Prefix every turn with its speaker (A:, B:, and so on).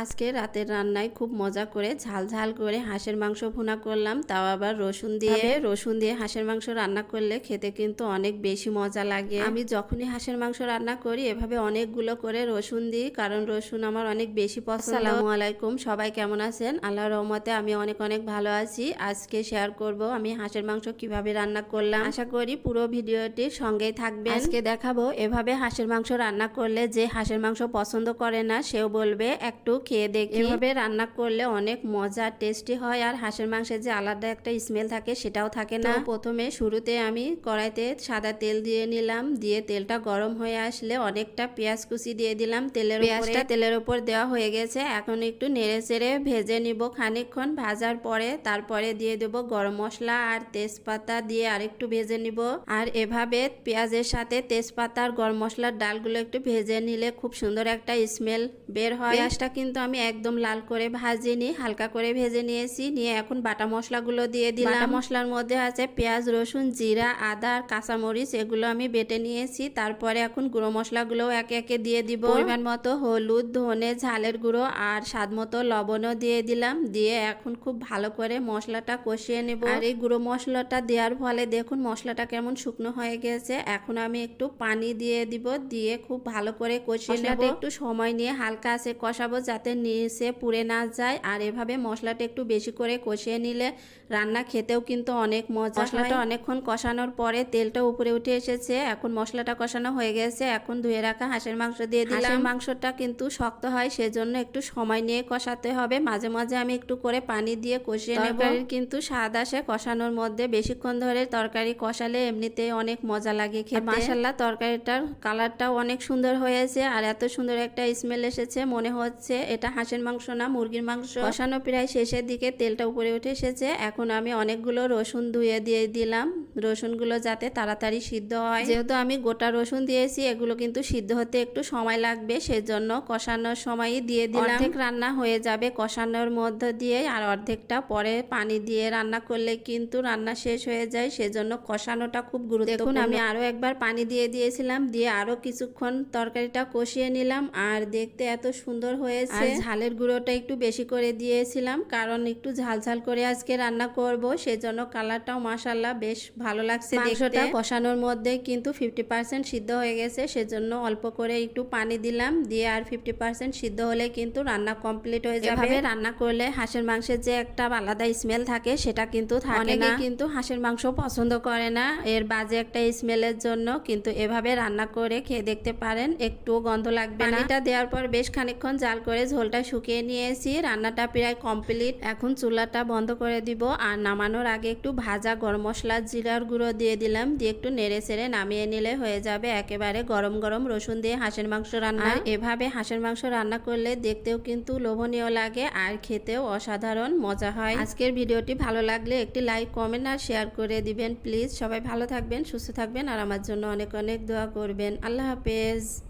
A: আজকে রাতের রান্নায় খুব মজা করে ঝাল ঝাল করে হাঁসের মাংস ভুনা করলাম তাও আবার রসুন দিয়ে রসুন দিয়ে হাঁসের মাংস রান্না করলে খেতে কিন্তু অনেক বেশি মজা লাগে। আমি যখনই হাঁসের মাংস রান্না করি এভাবে অনেকগুলো করে রসুন দিই কারণ রসুন আমার অনেক বেশি পছন্দ। আসসালামু আলাইকুম সবাই কেমন আছেন? আল্লাহর রহমতে আমি অনেক অনেক ভালো আছি। আজকে শেয়ার করব আমি হাঁসের মাংস কীভাবে রান্না করলাম। আশা করি পুরো ভিডিওটি সঙ্গেই থাকবে আজকে দেখাবো এভাবে হাঁসের মাংস রান্না করলে যে হাঁসের মাংস পছন্দ করে না সেও বলবে একটু খেয়ে দেখি। এভাবে রান্না করলে অনেক মজা টেস্টি হয় আর হাঁসের মাংসের যে আলাদা একটা স্মেল থাকে সেটাও থাকে না। প্রথমে শুরুতে আমি কড়াইতে সাদা তেল দিয়ে নিলাম দিয়ে তেলটা গরম হয়ে আসলে অনেকটা পেঁয়াজ কুচি দিয়ে দিলাম। তেলের পেঁয়াজটা তেলের উপর দেওয়া হয়ে গেছে। এখন একটু নেড়ে চেড়ে ভেজে নিব খানিকক্ষণ। ভাজার পরে তারপরে দিয়ে দেব গরম মশলা আর তেজপাতা দিয়ে আরেকটু ভেজে নিব। আর এভাবে পেঁয়াজের সাথে তেজপাতা আর গরম মশলার ডালগুলো একটু ভেজে নিলে খুব সুন্দর একটা স্মেল বের হয়। পেঁয়াজটা কিন্তু আমি একদম লাল করে ভাজিনি হালকা করে ভেজে নিয়েছি। নিয়ে এখন বাটা মশলাগুলো দিয়ে দিলাম। বাটা মশলার মধ্যে আছে পেঁয়াজ রসুন জিরা আদা আর কাঁচামরিচ এগুলো আমি বেটে নিয়েছি। তারপরে এখন গুঁড়ো মশলাগুলো একে একে দিয়ে দিব। পরিমাণ মতো হলুদ ধনে ঝালের গুঁড়ো আর স্বাদ মতো লবণও দিয়ে দিলাম। দিয়ে এখন খুব ভালো করে মশলাটা কষিয়ে নেব। আর এই গুঁড়ো মশলাটা দেওয়ার ফলে দেখুন মশলাটা কেমন শুকনো হয়ে গেছে। এখন আমি একটু পানি দিয়ে দিব। দিয়ে খুব ভালো করে কষিয়ে নেব। একটু সময় নিয়ে হালকা আছে কষাবো যাতে নিচে পুড়ে না যায়। আর এভাবে মশলাটা একটু বেশি করে কষিয়ে নিলে রান্না খেতেও কিন্তু অনেক মজা মশলাটা অনেকক্ষণ কষানোর পরে তেলটা উপরে উঠে এসেছে। এখন মশলাটা কষানো হয়ে গেছে। এখন ধুয়ে রাখা হাঁসের মাংস দিয়ে দিলাম। মাংসটা কিন্তু শক্ত হয় সেজন্য একটু সময় নিয়ে কষাতে হবে। মাঝে মাঝে আমি একটু করে পানি দিয়ে কষিয়ে নেব। কিন্তু স্বাদ আসে কষানোর মধ্যে। বেশিক্ষণ ধরে তরকারি কষালে এমনিতে অনেক মজা লাগে খেতে। মাশাল্লাহ তরকারিটার কালারটাও অনেক সুন্দর হয়েছে। আর এত সুন্দর একটা স্মেল এসেছে মনে হচ্ছে এটা হাঁসের মাংস না মুরগির মাংস। কষানো প্রায় শেষের দিকে তেলটা উপরে উঠে এসেছে। এখন আমি অনেকগুলো রসুন ধুয়ে দিয়ে দিলাম। রসুনগুলো যাতে তাড়াতাড়ি সিদ্ধ হয়। যেহেতু আমি গোটা রসুন দিয়েছি এগুলো কিন্তু সিদ্ধ হতে একটু সময় লাগবে সেজন্য কষানোর সময়ই দিয়ে দিলাম। অর্ধেক রান্না হয়ে যাবে কষানোর মধ্যে দিয়ে আর অর্ধেকটা পরে পানি দিয়ে রান্না করলে কিন্তু রান্না শেষ হয়ে যায় সেজন্য কষানোটা খুব গুরুত্ব দেখুন আমি আরও একবার পানি দিয়ে দিয়েছিলাম দিয়ে আরও কিছুক্ষণ তরকারিটা কষিয়ে নিলাম আর দেখতে এত সুন্দর হয়েছে। ঝালের গুঁড়োটা একটু বেশি করে দিয়েছিলাম কারণ একটু ঝাল ঝাল করে আজকে রান্না করব সেজন্য কালারটাও মাসাল্লাহ বেশ ভালো লাগছে মাংসটা কষানোর মধ্যে কিন্তু ফিফটি পার্সেন্ট সিদ্ধ হয়ে গেছে সেজন্য অল্প করে একটু পানি দিলাম দিয়ে আর ফিফটি পার্সেন্ট সিদ্ধ হলে কিন্তু রান্না কমপ্লিট হয়ে যাবে। রান্না করলে হাঁসের মাংসের যে একটা আলাদা স্মেল থাকে সেটা কিন্তু থাকে না। কিন্তু হাঁসের মাংস পছন্দ করে না এর বাজে একটা স্মেলের জন্য কিন্তু এভাবে রান্না করে খেয়ে দেখতে পারেন একটু গন্ধ লাগবে না। এটা দেওয়ার পর বেশ খানিকক্ষণ জাল করে ঝোলটা শুকিয়ে নিয়েছি। রান্নাটা প্রায় কমপ্লিট। এখন চুলাটা বন্ধ করে দিব। আর নামানোর আগে একটু ভাজা গরম মশলা জিরার গুঁড়ো দিয়ে দিলাম। দিয়ে একটু নেড়ে চেড়ে নামিয়ে নিলে হয়ে যাবে একেবারে গরম গরম রসুন দিয়ে হাঁসের মাংস রান্না। এভাবে হাঁসের মাংস রান্না করলে দেখতেও কিন্তু লোভনীয় লাগে আর খেতেও অসাধারণ মজা হয়। আজকের ভিডিওটি ভালো লাগলে একটি লাইক কমেন্ট আর শেয়ার করে দিবেন প্লিজ। সবাই ভালো থাকবেন সুস্থ থাকবেন আর আমার জন্য অনেক অনেক দোয়া করবেন। আল্লাহ হাফেজ।